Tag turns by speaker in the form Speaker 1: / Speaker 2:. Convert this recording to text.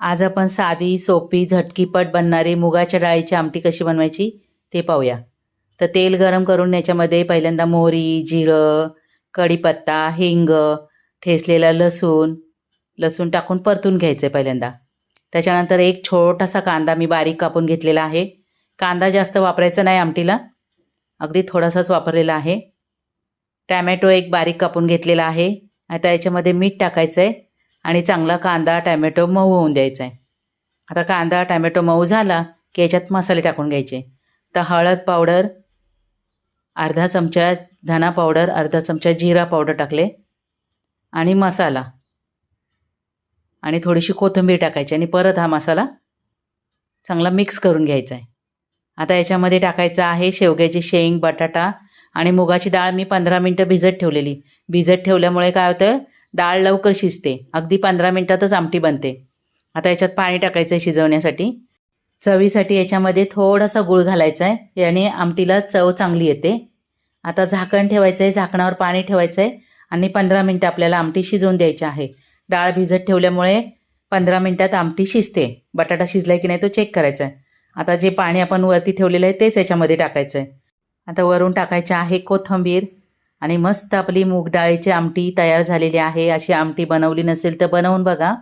Speaker 1: आज आपण साधी सोपी झटकीपट बनणारी मुगाच्या डाळीची आमटी कशी बनवायची ते पाहूया. तर तेल गरम करून याच्यामध्ये पहिल्यांदा मोहरी जिरं कढीपत्ता हिंग ठेसलेला लसूण लसूण टाकून परतून घ्यायचं आहे पहिल्यांदा. त्याच्यानंतर एक छोटासा कांदा मी बारीक कापून घेतलेला आहे. कांदा जास्त वापरायचा नाही आमटीला. अगदी थोडासाच वापरलेला आहे. टॅमॅटो एक बारीक कापून घेतलेला आहे. आता याच्यामध्ये मीठ टाकायचं आहे आणि चांगला कांदा टॅमॅटो मऊ होऊन द्यायचा आहे. आता कांदा टॅमॅटो मऊ झाला की याच्यात मसाले टाकून घ्यायचे. तर हळद पावडर अर्धा चमचा धना पावडर अर्धा चमचा जिरा पावडर टाकले. आणि मसाला. आणि थोडीशी कोथिंबीर टाकायची आणि परत हा मसाला चांगला मिक्स करून घ्यायचा आहे. आता याच्यामध्ये टाकायचं आहे शेवग्याची शेंग बटाटा आणि मुगाची डाळ मी पंधरा मिनटं भिजत ठेवलेली. भिजत ठेवल्यामुळे काय होतं? डाळ लवकर शिजते. अगदी पंधरा मिनटातच आमटी बनते. आता याच्यात पाणी टाकायचं आहे शिजवण्यासाठी. चवीसाठी याच्यामध्ये थोडासा गूळ घालायचा आहे. याने आमटीला चव चांगली येते. आता झाकण ठेवायचं आहे. झाकणावर पाणी ठेवायचं आहे. आणि पंधरा मिनटं आपल्याला आमटी शिजवून द्यायची आहे. डाळ भिजत ठेवल्यामुळे पंधरा मिनटात आमटी शिजते. बटाटा शिजलाय की नाही तो चेक करायचा आहे. आता जे पाणी आपण वरती ठेवलेलं आहे तेच याच्यामध्ये टाकायचं आहे. आता वरून टाकायचे आहे कोथिंबीर. आणि मस्त आपली मूग डाळीची आमटी तयार झालेली आहे. अशी आमटी बनवली नसेल तर बनवून बघा.